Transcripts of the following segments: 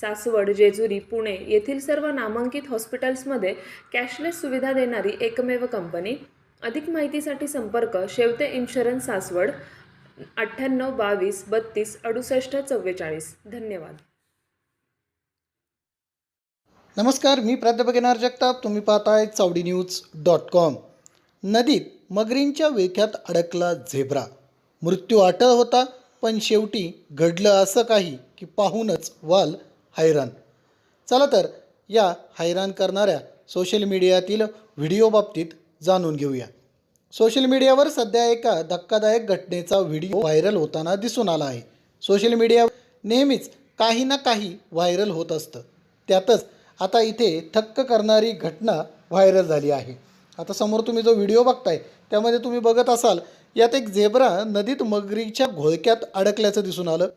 सासवड जेजुरी पुणे येथील सर्व नामांकित हॉस्पिटल्समध्ये कॅशलेस सुविधा देणारी एकमेव कंपनी. अधिक माहितीसाठी संपर्क शेवते इन्शुरन्स सासवड अठ्ठ्याण्णव बावीस बत्तीस अडुसष्ट चव्वेचाळीस. धन्यवाद. नमस्कार मी प्राध्यापक येणार जगताप. तुम्ही पाहताय चावडी न्यूज डॉट कॉम. नदीत मगरींच्या वेख्यात अडकला झेब्रा. मृत्यू अटळ होता पण शेवटी घडलं असं काही की पाहूनच वाल हैराण. चला तर या हैराण करणाऱ्या सोशल मीडियातील व्हिडिओ बाबतीत जाणून घेऊया. सोशल मीडियावर सध्या एका धक्कादायक घटनेचा व्हिडिओ व्हायरल होताना दिसून आला आहे. सोशल मीडियावर नेहमीच काही ना काही व्हायरल होत असतं. त्यातच आता इथे थक्क करणारी घटना व्हायरल झाली आहे. आता समोर तुम्ही जो व्हिडिओ बघताय त्यामध्ये तुम्ही बघत असाल यात एक झेब्रा नदीत मगरीच्या घोळक्यात अडकल्याचं दिसून आलं.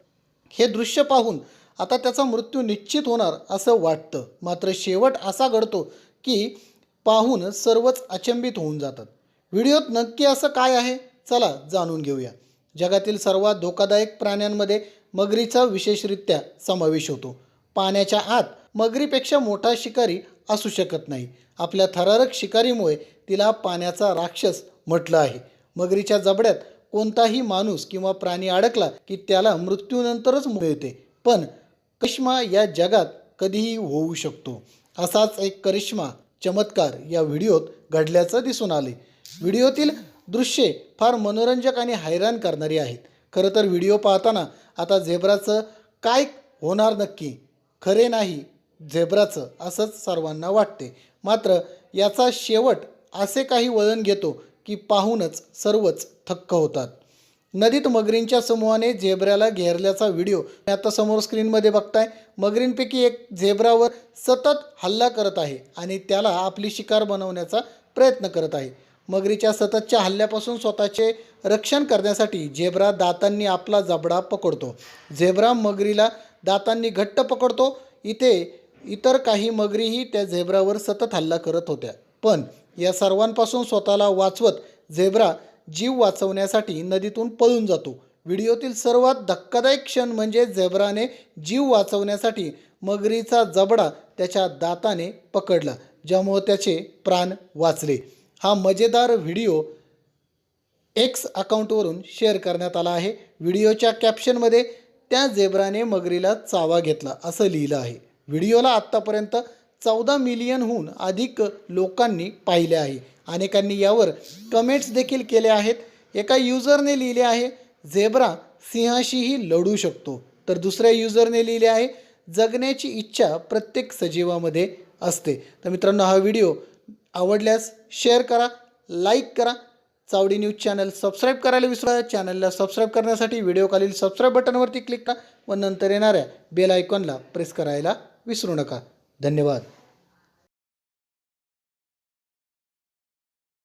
हे दृश्य पाहून आता त्याचा मृत्यू निश्चित होणार असं वाटतं. मात्र शेवट असा घडतो की पाहून सर्वच अचंबित होऊन जातात. व्हिडिओत नक्की असं काय आहे? चला जाणून घेऊया. जगातील सर्वात धोकादायक प्राण्यांमध्ये मगरीचा विशेषरित्या समावेश होतो. पाण्याच्या आत मगरीपेक्षा मोठा शिकारी असू शकत नाही. आपल्या थरारक शिकारीमुळे तिला पाण्याचा राक्षस म्हटलं आहे. मगरीच्या जबड्यात कोणताही माणूस किंवा प्राणी अडकला की त्याला मृत्यूनंतरच मिळते. पण करिश्मा या जगात कधीही होऊ शकतो. असाच एक करिश्मा चमत्कार या व्हिडिओत घडल्याचं दिसून आले. व्हिडिओतील दृश्ये फार मनोरंजक आणि हैराण करणारी आहेत. खरं तर व्हिडिओ पाहताना आता झेब्राचं काय होणार नक्की? खरे नाही झेब्राचं असंच सर्वांना वाटते. मात्र याचा शेवट असे काही वळण घेतो की पाहूनच सर्वच थक्क होतात. नदीत मगरींच्या समूहाने झेब्राला घेरल्याचा व्हिडिओ आता समोर स्क्रीनमध्ये बघताय. मगरींपैकी एक झेब्रावर सतत हल्ला करत आहे आणि त्याला आपली शिकार बनवण्याचा प्रयत्न करत आहे. मगरीच्या सततच्या हल्ल्यापासून स्वतःचे रक्षण करण्यासाठी झेब्रा दातांनी आपला जबडा पकडतो. झेब्रा मगरीला दातांनी घट्ट पकडतो. इथे इतर काही मगरीही त्या झेब्रावर सतत हल्ला करत होत्या. पण या सर्वांपासून स्वतःला वाचवत झेब्रा जीव वाचवण्यासाठी नदीतून पळून जातो. व्हिडिओतील सर्वात धक्कादायक क्षण म्हणजे झेब्राने जीव वाचवण्यासाठी मगरीचा जबडा त्याच्या दाताने पकडला ज्यामुळे त्याचे प्राण वाचले. हा मजेदार व्हिडिओ एक्स अकाउंटवरून शेअर करण्यात आला आहे. व्हिडिओच्या कॅप्शनमध्ये त्या झेब्राने मगरीला चावा घेतला असं लिहिलं आहे. व्हिडिओला आत्तापर्यंत चौदा मिलियनहून अधिक लोकांनी पाहिले आहे. अनेकांनी यावर कमेंट्स देखील केले आहेत. एका युजरने लिहिले आहे झेब्रा सिंहाशीही लढू शकतो. तर दुसऱ्या युजरने लिहिले आहे जगण्याची इच्छा प्रत्येक सजीवामध्ये असते. तर मित्रांनो हा व्हिडिओ आवडल्यास शेअर करा लाईक करा. चावडी न्यूज चॅनल सबस्क्राईब करायला विसरा चॅनलला सबस्क्राईब करण्यासाठी व्हिडिओखालील सबस्क्राईब बटनवरती क्लिक करा व नंतर येणाऱ्या बेल आयकॉनला प्रेस करायला विसरू नका. धन्यवाद.